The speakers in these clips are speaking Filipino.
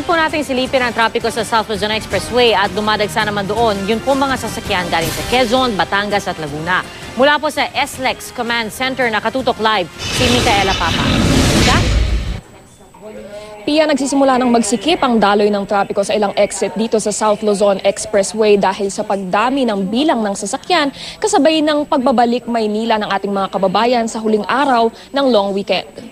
Sunod po natin silipin ang trapiko sa South Luzon Expressway at dumadagsa naman doon yun po mga sasakyan galing sa Quezon, Batangas at Laguna. Mula po sa SLEX Command Center nakatutok live si Micaela Papa. Mika? Pia nagsisimula ng magsikip ang daloy ng trapiko sa ilang exit dito sa South Luzon Expressway dahil sa pagdami ng bilang ng sasakyan kasabay ng pagbabalik Maynila ng ating mga kababayan sa huling araw ng long weekend.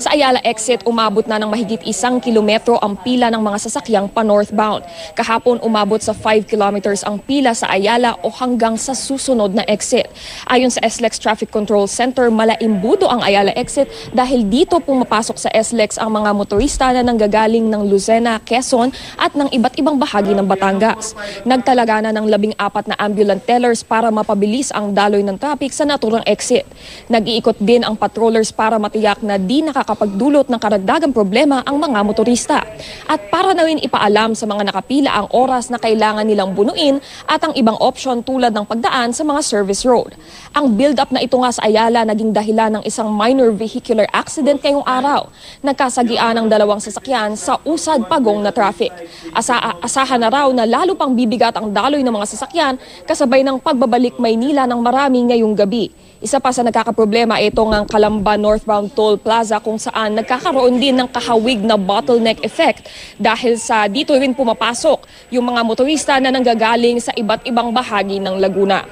Sa Ayala exit, umabot na ng mahigit isang kilometro ang pila ng mga sasakyang pa-northbound. Kahapon, umabot sa 5 kilometers ang pila sa Ayala o hanggang sa susunod na exit. Ayon sa SLEX Traffic Control Center, malaimbudo ang Ayala exit dahil dito pumapasok sa SLEX ang mga motorista na nanggagaling ng Lucena, Quezon at ng iba't ibang bahagi ng Batangas. Nagtalaga na ng labing apat na ambulant tellers para mapabilis ang daloy ng traffic sa naturang exit. Nag-iikot din ang patrollers para matiyak na di nakakapagdulot ng karagdagang problema ang mga motorista. At para na rin ipaalam sa mga nakapila ang oras na kailangan nilang bunuin at ang ibang option tulad ng pagdaan sa mga service road. Ang build-up na ito nga sa Ayala naging dahilan ng isang minor vehicular accident ngayong araw. Nagkasagian ng dalawang sasakyan sa usad pagong na traffic. Asa asahan na raw na lalo pang bibigat ang daloy ng mga sasakyan kasabay ng pagbabalik Maynila ng marami ngayong gabi. Isa pa sa nagkakaproblema ito ng Kalamba Northbound Toll Plaza kung saan nagkakaroon din ng kahawig na bottleneck effect dahil sa dito rin pumapasok yung mga motorista na nanggagaling sa iba't ibang bahagi ng Laguna.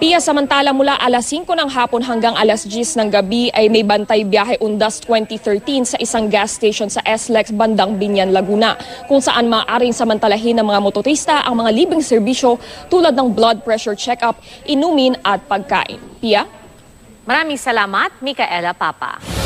Pia samantala mula alas 5 ng hapon hanggang alas 10 ng gabi ay may bantay biyahe Undas 2013 sa isang gas station sa SLEX bandang Binyan, Laguna kung saan maaaring samantalahin ng mga motorista ang mga libreng serbisyo tulad ng blood pressure check-up, inumin at pagkain. Pia? Maraming salamat, Micaela Papa.